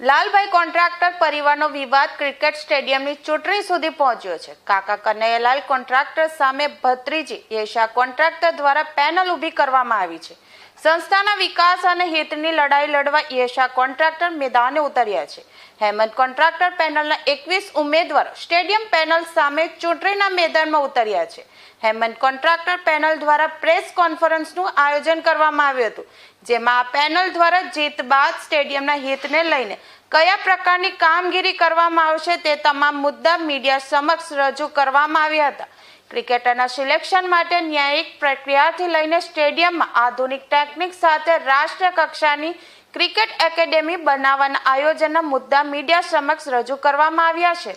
Lalbhai contractor પરિવારનો વિવાદ cricket સ્ટેડિયમની ચૂંટણી સુધી પહોંચ્યો છે. કાકા કનૈયાલાલ કોન્ટ્રાક્ટર સામે ભત્રીજી એશા કોન્ટ્રાક્ટર દ્વારા પેનલ ઊભી કરવામાં આવી છે. સંસ્થાના વિકાસ અને હિતની લડાઈ લડવા યશા કોન્ટ્રાક્ટર મેદાને ઉતર્યા છે. હેમંત કોન્ટ્રાક્ટર પેનલના એકવીસ ઉમેદવારો સ્ટેડિયમ પેનલ સામે ચૂંટણીના મેદાનમાં ઉતર્યા છે. હેમંત કોન્ટ્રાક્ટર પેનલ દ્વારા પ્રેસ કોન્ફરન્સનું આયોજન કરવામાં આવ્યું હતું, જેમાં આ પેનલ દ્વારા જીત બાદ સ્ટેડિયમના હિતને લઈને કયા પ્રકારની કામગીરી કરવામાં આવશે તે તમામ મુદ્દા મીડિયા સમક્ષ રજૂ કરવામાં આવ્યા હતા. ક્રિકેટરના સિલેક્શન માટે ન્યાયિક પ્રક્રિયાથી લઈને સ્ટેડિયમમાં આધુનિક ટેકનિક સાથે રાષ્ટ્રીય કક્ષાની ક્રિકેટ એકેડેમી બનાવવાના આયોજનના મુદ્દા મીડિયા સમક્ષ રજૂ કરવામાં આવ્યા છે.